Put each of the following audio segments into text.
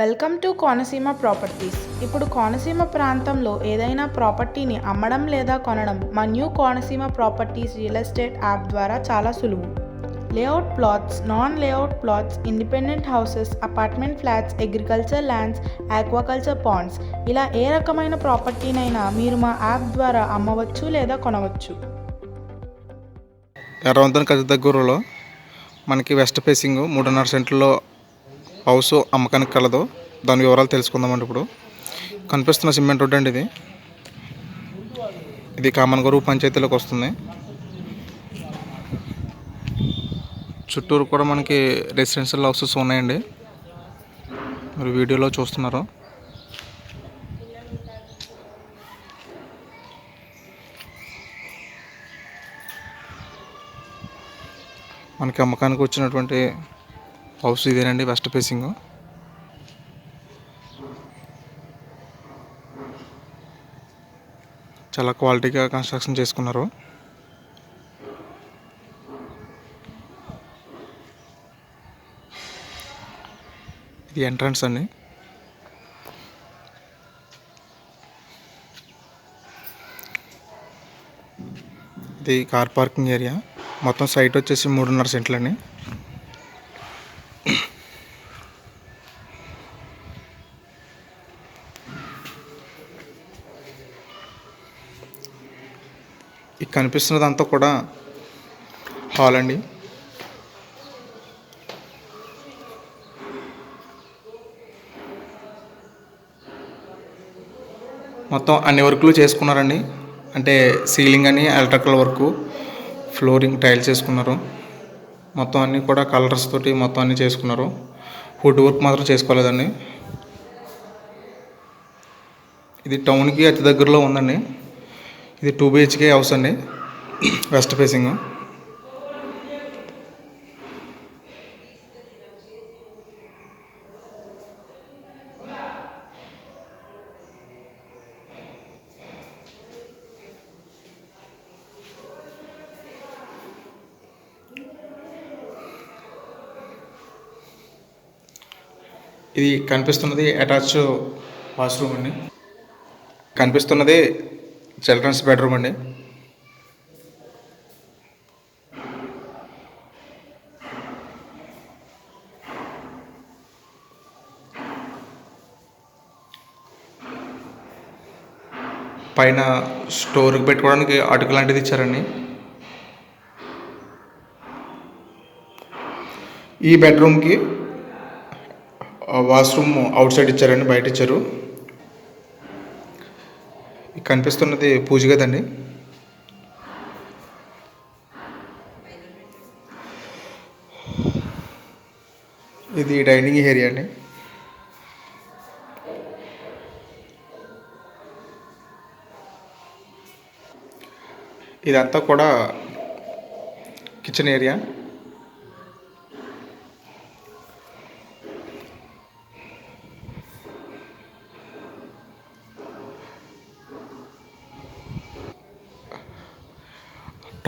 Welcome to Konaseema properties. ఇప్పుడు కోనసీమ ప్రాంతంలో ఏదైనా ప్రాపర్టీని అమ్మడం లేదా కొనడం మా new Konaseema properties real estate app ద్వారా చాలా సులువు. Layout plots non layout plots independent houses apartment flats agriculture lands aquaculture ponds. ఇలా ఏ రకమైన ప్రాపర్టీనైనా మీరు మా యాప్ ద్వారా అమ్మవచ్చు లేదా కొనవచ్చు. ఎర్రవంతన కది దగ్గరలో మనకి వెస్ట్ ఫేసింగ్ మూడున్నర సెంట్లలో హౌస్ అమ్మకానికి కలదు. దాని వివరాలు తెలుసుకుందామండి ఇప్పుడు. కనిపిస్తున్న సిమెంట్ రోడ్ అండి ఇది. ఇది గొరువు పంచాయతీలోకి వస్తుంది. చుట్టూరు కూడా మనకి రెసిడెన్షియల్ హౌసెస్ ఉన్నాయండి. మీరు వీడియోలో చూస్తున్నారు. మనకి అమ్మకానికి వచ్చినటువంటి హౌస్ ఇదేనండి వెస్ట్ ఫేసింగ్ చాలా క్వాలిటీగా కన్స్ట్రక్షన్ చేసుకున్నారు. ఇది ఎంట్రన్స్ అండి. ఇది కార్ పార్కింగ్ ఏరియా. మొత్తం సైట్ వచ్చేసి మూడున్నర సెంట్లండి. ఈ కనిపిస్తున్నదంతా కూడా హాల్ అండి. మొత్తం అన్ని వర్కులు చేసుకున్నారండి. అంటే సీలింగ్ అని ఎలక్ట్రికల్ వర్క్ ఫ్లోరింగ్ టైల్స్ చేసుకున్నారు. మొత్తం అన్నీ కూడా కలర్స్ తోటి మొత్తం అన్నీ చేసుకున్నారు. ఫుడ్ వర్క్ మాత్రం చేసుకోలేదండి. ఇది టౌన్కి అతి దగ్గరలో ఉందండి. ఇది టూ బిహెచ్కే హౌస్ అండి. West facing. ఇది కనిపిస్తున్నది అటాచ్ వాష్రూమ్ అండి. కనిపిస్తున్నది చిల్డ్రన్స్ బెడ్రూమ్ అండి. పైన స్టోర్కి పెట్టుకోవడానికి అటుకు లాంటిది ఇచ్చారండి. ఈ బెడ్రూమ్కి వాష్రూమ్ అవుట్ సైడ్ ఇచ్చారండి బయట ఇచ్చారు కనిపిస్తున్నది పూజ గదండి ఇది డైనింగ్ ఏరియా అండి. ఇదంతా కూడా కిచెన్ ఏరియా.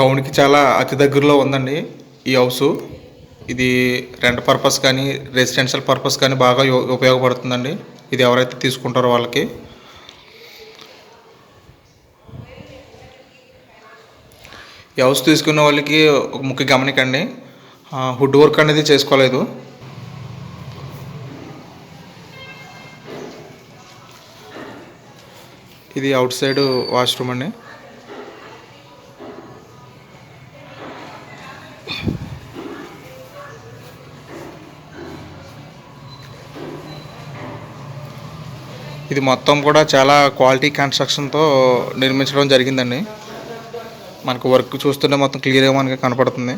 టౌన్కి చాలా అతి దగ్గరలో ఉందండి ఈ హౌస్. ఇది రెంట్ పర్పస్ కానీ రెసిడెన్షియల్ పర్పస్ కానీ బాగా ఉపయోగపడుతుందండి. ఇది ఎవరైతే తీసుకుంటారో వాళ్ళకి. ఈ హౌస్ తీసుకున్న వాళ్ళకి ఒక ముఖ్య గమనికండి. హుడ్ వర్క్ అనేది చేసుకోలేదు. ఇది అవుట్ సైడ్ వాష్రూమ్ అండి. ఇది మొత్తం కూడా చాలా క్వాలిటీ కన్స్ట్రక్షన్తో నిర్మించడం జరిగిందండి. మనకు వర్క్ చూస్తుంటే మొత్తం క్లియర్గా మనకి కనపడుతుంది.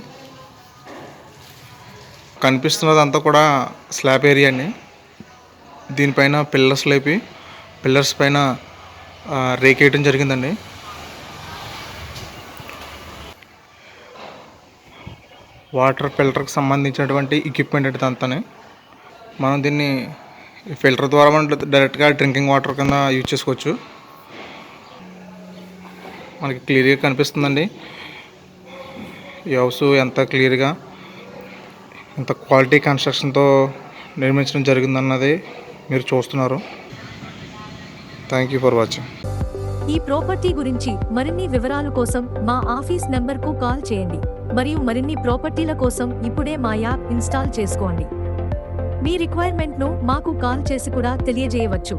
కనిపిస్తున్నదంతా కూడా స్లాబ్ ఏరియా అండి. దీనిపైన పిల్లర్స్ లేపి పిల్లర్స్ పైన రేకేయటం జరిగిందండి. వాటర్ ఫిల్టర్కి సంబంధించినటువంటి ఎక్విప్మెంట్ అంటే అంతానే మనం దీన్ని ఈ ఫిల్టర్ ద్వారా మనం డైరెక్ట్గా డ్రింకింగ్ వాటర్ కింద యూజ్ చేసుకోవచ్చు. మనకి క్లియర్గా కనిపిస్తుందండి. ఈ హౌస్ ఎంత క్లియర్గా ఎంత క్వాలిటీ కన్స్ట్రక్షన్తో నిర్మించడం జరిగిందన్నది మీరు చూస్తున్నారు. థ్యాంక్ యూ ఫర్ వాచింగ్ ఈ ప్రాపర్టీ గురించి మరిన్ని వివరాల కోసం మా ఆఫీస్ నెంబర్కు కాల్ చేయండి. మరియు మరిన్ని ప్రాపర్టీల కోసం ఇప్పుడే మా యాప్ ఇన్స్టాల్ చేసుకోండి. మీ రిక్వైర్మెంట్ను మాకు కాల్ చేసి కూడా తెలియజేయవచ్చు.